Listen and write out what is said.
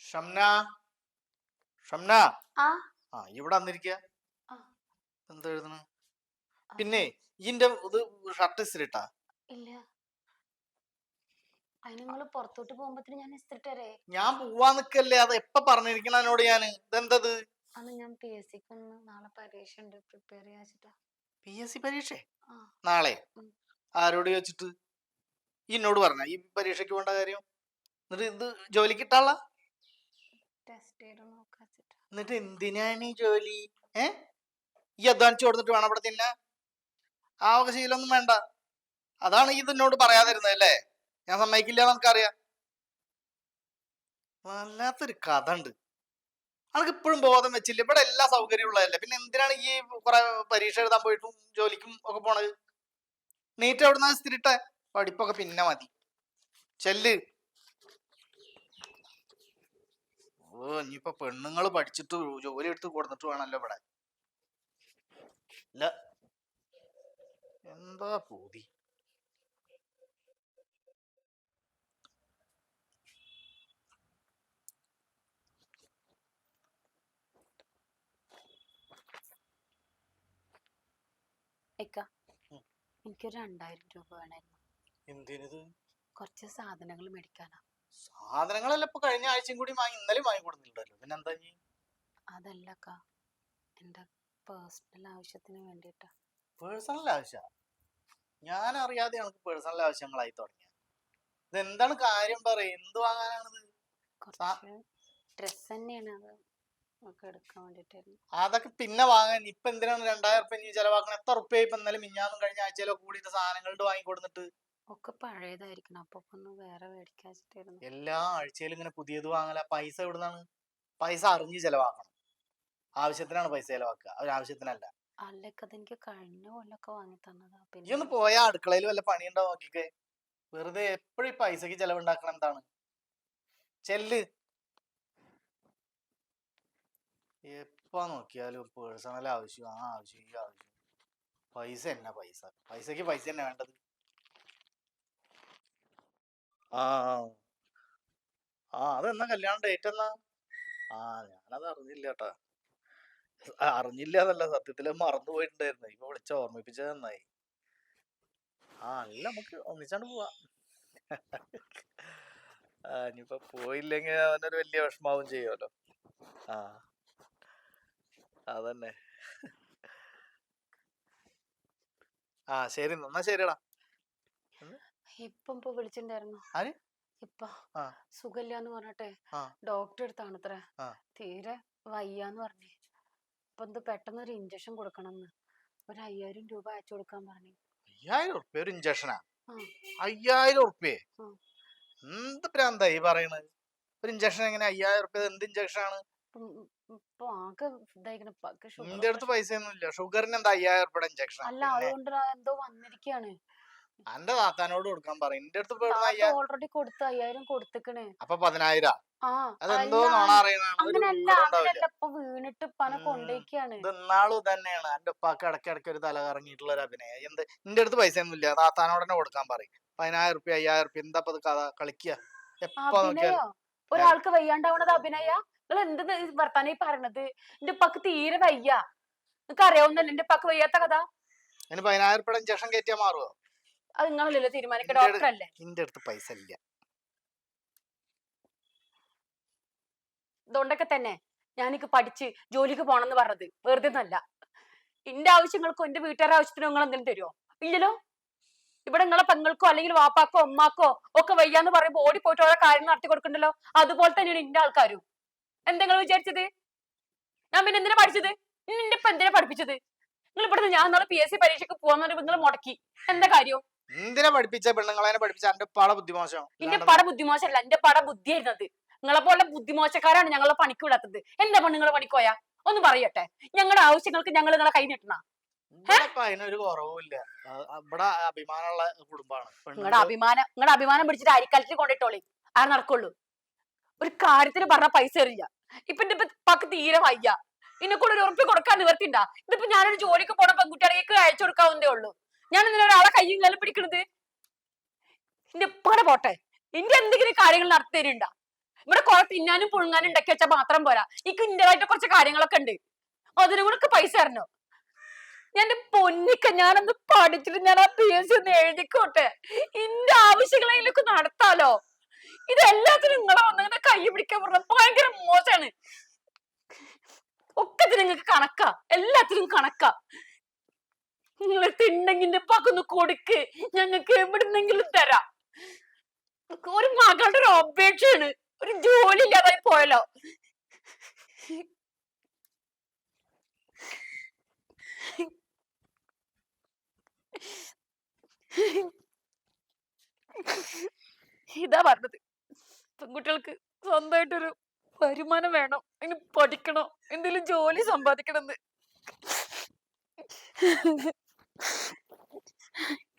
ഷംന ഷംന. ആ. ഇവിടെ വന്നിരിക്കുക. എന്താ എഴുതണ? പിന്നെ ഇതിന്റെ ഇത് ഷർട്ട് ഇസ്തിരിട്ടാ ഇല്ല. അതിന് പുറത്തോട്ട് പോകുമ്പോഴത്തേന് ഞാൻ ഇസ്തിട്ടരേ ഞാൻ പോവാൻ നിക്കല്ലേ അത് എപ്പ പറഞ്ഞിരിക്കണ എന്നോട് ഞാൻ? ഇതെന്തത്? അന്ന് ഞാൻ പി എസ് സിക്ക് ഒന്ന് നാളെ പരീക്ഷ ഉണ്ട് പ്രിപ്പയർ ചെയ്യാച്ചിട്ടാ. പി എസ് സി പരീക്ഷ? ആ. നാളെ. ആരോട് ചോദിച്ചിട്ട്? ഈ എന്നോട് പറഞ്ഞ ഈ പരീക്ഷയ്ക്ക് വേണ്ട കാര്യം. എന്നിട്ട് ഇത് ജോലി കിട്ടാള എന്നിട്ട് എന്തിനാണ് ഈ ജോലി? ഏ? ഈ അധ്വാനിച്ചു കൊടുത്തിട്ട് വേണം അവിടെ തിന്ന ആ വക ശീലമൊന്നും വേണ്ട. അതാണ് ഈ ഇതിനോട് പറയാതിരുന്നത് അല്ലേ ഞാൻ സമ്മതിക്കില്ല നമുക്കറിയാം വല്ലാത്തൊരു കഥ ഉണ്ട് അനക്ക് ഇപ്പോഴും ബോധം വെച്ചില്ല. ഇവിടെ എല്ലാ സൗകര്യവും ഉള്ളതല്ലേ? പിന്നെ എന്തിനാണ് ഈ കുറെ പരീക്ഷ എഴുതാൻ പോയിട്ടും ജോലിക്കും ഒക്കെ പോണത്? നീറ്റ് എവിടുന്ന സ്ഥിരിട്ടെ പഠിപ്പൊക്കെ പിന്നെ മതി. ചെല്ല്. ഓ ഇനിയിപ്പൊ പെണ്ണുങ്ങൾ പഠിച്ചിട്ട് ജോലി എടുത്ത് കൊടുത്തിട്ട് വേണമല്ലോ ഇവിടെ. ഇല്ല. എന്താ പൂതി. എനിക്കൊരു രണ്ടായിരം രൂപ വേണമായിരുന്നു എന്തിനത്? കുറച്ച് സാധനങ്ങൾ മേടിക്കാനാ. സാധനങ്ങളെല്ലാം ഇപ്പൊ കഴിഞ്ഞ ആഴ്ചയും കൂടി വാങ്ങി ഇന്നലെ വാങ്ങി കൊടുക്കുന്നുണ്ടല്ലോ പിന്നെ എന്താ ഇനി? അതല്ല അക്ക. എന്റെ പേഴ്സണൽ ആവശ്യത്തിന് വേണ്ടിട്ടാ പേഴ്സണൽ ആവശ്യ? ഞാൻ അറിയാതെ നമുക്ക് പേഴ്സണൽ ആവശ്യങ്ങളായി തുടങ്ങിയ ഇത് എന്താണ് കാര്യം പറയും? എന്ത് വാങ്ങാനാണിത്? ഡ്രസ്സ് തന്നെയാണ് അത് അതൊക്കെ പിന്നെ വാങ്ങാൻ ഇപ്പൊ എന്തിനാണ് രണ്ടായിരം ഉറുപ്പ്യ ഇനി ചെലവാക്കണം? എത്ര ഉറുപ്പ്യ ഇപ്പൊ ഇന്നലെ മിഞ്ഞാന്നും കഴിഞ്ഞ ആഴ്ചയിലോ കൂടിയിട്ട് സാധനങ്ങളുടെ വാങ്ങി കൊടുത്തിട്ട്? ഒക്കെ പഴയതായിരിക്കണം. അപ്പൊ ഒന്ന് വേറെ മേടിക്കാച്ചിട്ടായിരുന്നു. എല്ലാ ആഴ്ചയിലും ഇങ്ങനെ പുതിയത് വാങ്ങല. പൈസ എവിടുന്നാണ്? പൈസ അറിഞ്ഞു ചെലവാക്കണം. ആവശ്യത്തിനാണ് പൈസ ചെലവാക്കുക. ആവശ്യത്തിനല്ല. അല്ലക്ക അതെനിക്ക് കഴിഞ്ഞ കൊല്ലൊക്കെ വാങ്ങി തന്നതാ. ഈ ഒന്ന് പോയ അടുക്കളയിൽ വല്ല പണിയുണ്ടോ നോക്കിക്കേ. വെറുതെ എപ്പോഴും ഈ പൈസക്ക് ചെലവുണ്ടാക്കണം എന്താണ്? ചെല്ല്. എപ്പോ നോക്കിയാലും പേഴ്സണൽ ആവശ്യം. ആ ആവശ്യം ഈ ആവശ്യം. പൈസ എന്നാ പൈസ? പൈസക്ക് പൈസ തന്നെ വേണ്ടത്? ആ. ആ. അതെന്നാ കല്യാണം ഡേറ്റ് എന്നാ? ആ ഞാനത് അറിഞ്ഞില്ല കേട്ടാ അറിഞ്ഞില്ല എന്നല്ല സത്യത്തിൽ മറന്നു പോയിട്ടുണ്ടായിരുന്നു. ഇപ്പൊ വിളിച്ച ഓർമ്മിപ്പിച്ചത് നന്നായി. ആ അല്ല നമുക്ക് ഒന്നിച്ചാണ്ട് പോവാ. ഇനിയിപ്പൊ പോയില്ലെങ്കിൽ അവനൊരു വലിയ വിഷമാവും ചെയ്യുമല്ലോ ആ അതന്നെ. ആ ശരി എന്നാ ശരിടാ ഇപ്പം ഇപ്പൊ വിളിച്ചിട്ടുണ്ടായിരുന്നു ആര്? ഇപ്പൊ ആ. സുഖമില്ലാന്ന് പറഞ്ഞിട്ടെ ആ. ഡോക്ടർ അടുത്താണ് അത്ര ആ. തീരെ വയ്യാന്ന് പറഞ്ഞു. അപ്പൊ എന്ത് പെട്ടെന്ന് ഒരു ഇഞ്ചക്ഷൻ കൊടുക്കണം ഒരു അയ്യായിരം രൂപ അയച്ചു കൊടുക്കാൻ പറഞ്ഞു. അയ്യായിരം ഉറുപ്പ്യ ഒരു ഇഞ്ചക്ഷനാ ആ. അയ്യായിരം ഉറുപ്പ്യ? ആ. എന്ത് പ്രാന്തായി പറയണത്? ഒരു ഇഞ്ചക്ഷൻ എങ്ങനെ അയ്യായിരം ഉറുപ്പ്യ എന്ത് ഇഞ്ചക്ഷൻ ആണ്? ഇപ്പം ഉം ഉം ഇപ്പൊ ആകെ sugar നിന്റെ അടുത്ത് പൈസ ഒന്നും ഇല്ല ഷുഗറിന് എന്താ അയ്യായിരം ഉറുപ്പ്യ ഇഞ്ചക്ഷൻ അല്ല അതുകൊണ്ട് എന്തോ വന്നിരിക്കാണ്. എന്റെ താത്താനോട് കൊടുക്കാൻ പറ എന്റെ അടുത്ത് ഇപ്പൊ ഇവിടുന്ന് അയ്യാ ഓൾറെഡി കൊടുത്തു അയ്യായിരം കൊടുത്തിക്കണ്. അപ്പൊ പതിനായിരം? ആ അതെന്തോ അല്ല, നോണ അങ്ങനല്ല. വിവരം അങ്ങനല്ല. ഇപ്പൊ വീണിട്ട് പന ഉം. കൊണ്ടേക്കാണ് ഇത് ഇന്നാളും തന്നെയാണ് എന്റെ ഉപ്പാക്ക് ഇടയ്ക്ക് ഇടയ്ക്ക് ഒരു തല കറങ്ങിയിട്ടുള്ള ഒരു അഭിനയം. എന്ത്? എന്റെ അടുത്ത് പൈസ ഒന്നും ഇല്ല. താത്താനോട് തന്നെ കൊടുക്കാൻ പറയും. പതിനായിരം റുപ്യ അയ്യായിരം റുപ്യ എന്താ ഇപ്പൊ ഇത് കഥ? കളിക്കുക എപ്പോ നോക്കിയാലും. അഭിനയോ? ഒരാൾക്ക് വയ്യാണ്ടാവണത് അഭിനയ? നിങ്ങൾ എന്ത് വർത്താനം ഈ പറയണത്? എന്റെ ഉപ്പാക്ക് തീരെ വയ്യ. നിനക്ക് അറിയാവുന്നല്ലോ? എന്റെ ഉപ്പാക്ക് വയ്യാത്ത കഥ? അതിന് പതിനായിരം റുപ്യ ഇഞ്ചക്ഷൻ കയറ്റിയാ മാറുമോ അത് നിങ്ങളല്ലല്ലോ തീരുമാനിക്ക ഡോക്ടർ അല്ലേ നിന്റെ അടുത്ത് പൈസ ഇല്ല. അതുകൊണ്ടൊക്കെ തന്നെ ഞാനിക്ക് പഠിച്ച് ജോലിക്ക് പോണെന്ന് പറഞ്ഞത് വെറുതെ നല്ല എന്റെ ആവശ്യങ്ങൾക്കോ എന്റെ വീട്ടുകാരുടെ ആവശ്യത്തിനോ നിങ്ങൾ എന്തെങ്കിലും തരുമോ ഇല്ലല്ലോ. ഇവിടെ നിങ്ങളെ പെങ്ങൾക്കോ അല്ലെങ്കിൽ വാപ്പാക്കോ അമ്മാക്കോ ഒക്കെ വയ്യാന്ന് പറയുമ്പോൾ ഓടി പോയിട്ട് ഓരോ കാര്യങ്ങൾ നടത്തി കൊടുക്കണ്ടല്ലോ? അതുപോലെ തന്നെയാണ് എന്റെ ആൾക്കാരും. എന്തെങ്കിലും വിചാരിച്ചത്? ഞാൻ പിന്നെ എന്തിനാ പഠിച്ചത്? നിന്റെ ഇപ്പൊ എന്തിനാ പഠിപ്പിച്ചത്? നിങ്ങൾ ഇവിടുന്ന് ഞാൻ നാളെ പി എസ് സി പരീക്ഷയ്ക്ക് പോകാൻ നിങ്ങൾ മുടക്കി. എന്താ കാര്യം? എന്തിനാ പഠിപ്പിച്ച പെണ്ണുങ്ങളെ? പഠിപ്പിച്ച. എന്റെ പട ബുദ്ധിമോശം. എന്റെ പട ബുദ്ധിമോശല്ല. എന്റെ പട ബുദ്ധിയായിരുന്നത്. നിങ്ങളെ പോലെ ബുദ്ധിമോശക്കാരാണ് ഞങ്ങളെ പണിക്ക് വിടാത്തത്. എന്താ പെണ്ണുങ്ങളെ പണിക്കോയാ ഒന്ന് പറയട്ടെ. ഞങ്ങളുടെ ആവശ്യങ്ങൾക്ക് ഞങ്ങൾ നിങ്ങളെ കൈ നീട്ടണ? അതിനൊരു കുറവുമില്ല. ഇവിടെ അഭിമാനമുള്ള കുടുംബമാണ്. നിങ്ങളുടെ അഭിമാനം നിങ്ങളുടെ അഭിമാനം പിടിച്ചിട്ട് അരിക്കാലത്തിൽ കൊണ്ടിട്ടോളി. ആ നടക്കുള്ളൂ? ഒരു കാര്യത്തിന് പറഞ്ഞ പൈസ എറിയ ഇപ്പൊ എന്റെ പക്ക് തീരെ വയ്യ. ഇന്നെ കൂടെ ഒരു ഉറപ്പ് കൊടുക്കാൻ നിവർത്തിണ്ട ഇതിപ്പോ ഞാനൊരു ജോലിക്ക് പോണ പെൺകുട്ടികളേക്ക് അയച്ചു കൊടുക്കാവുന്നേ ഉള്ളൂ. ഞാൻ എന്തിനാ ഒരാളെ കയ്യും കാലം പിടിക്കണത്? എന്റെ ഉപ്പാടെ പോട്ടെ. എന്റെ എന്തെങ്കിലും കാര്യങ്ങൾ നടത്തി തരുന്നുണ്ടാ ഇവിടെ കുറെ തിന്നാനും പുഴുങ്ങാനും ഉണ്ടാക്കി വെച്ചാൽ മാത്രം പോരാ. എനിക്ക് ഇന്റേതായിട്ട് കുറച്ച് കാര്യങ്ങളൊക്കെ ഉണ്ട്. അതിനും കൂടെ പൈസ തരണോ? ഞാൻ പൊന്നിക്ക ഞാനൊന്ന് പഠിച്ചിട്ട് ഞാൻ ആ പി എസ് ഒന്ന് എഴുതിക്കോട്ടെ. ഇന്റെ ആവശ്യങ്ങളെങ്കിലൊക്കെ നടത്താലോ? ഇത് എല്ലാത്തിനും നിങ്ങളെ വന്നിങ്ങനെ കൈ പിടിക്കാൻ പറഞ്ഞ ഭയങ്കര മോശമാണ്. ഒക്കെ നിങ്ങൾക്ക് കണക്കാ. എല്ലാത്തിനും കണക്കാ. നിങ്ങൾ തിണ്ടെങ്കിന്റെ പക്കൊന്ന് കൊടുക്ക്. ഞങ്ങൾക്ക് എവിടുന്നെങ്കിലും തരാം. ഒരു മകളുടെ ഒരു അപേക്ഷയാണ്. ഒരു ജോലി ഇല്ലാതായി പോയല്ലോ. ഇതാ പറഞ്ഞത്. പെൺകുട്ടികൾക്ക് സ്വന്തമായിട്ടൊരു വരുമാനം വേണം. അതിന് പഠിക്കണോ. എന്തെങ്കിലും ജോലി സമ്പാദിക്കണം എന്ന് はい。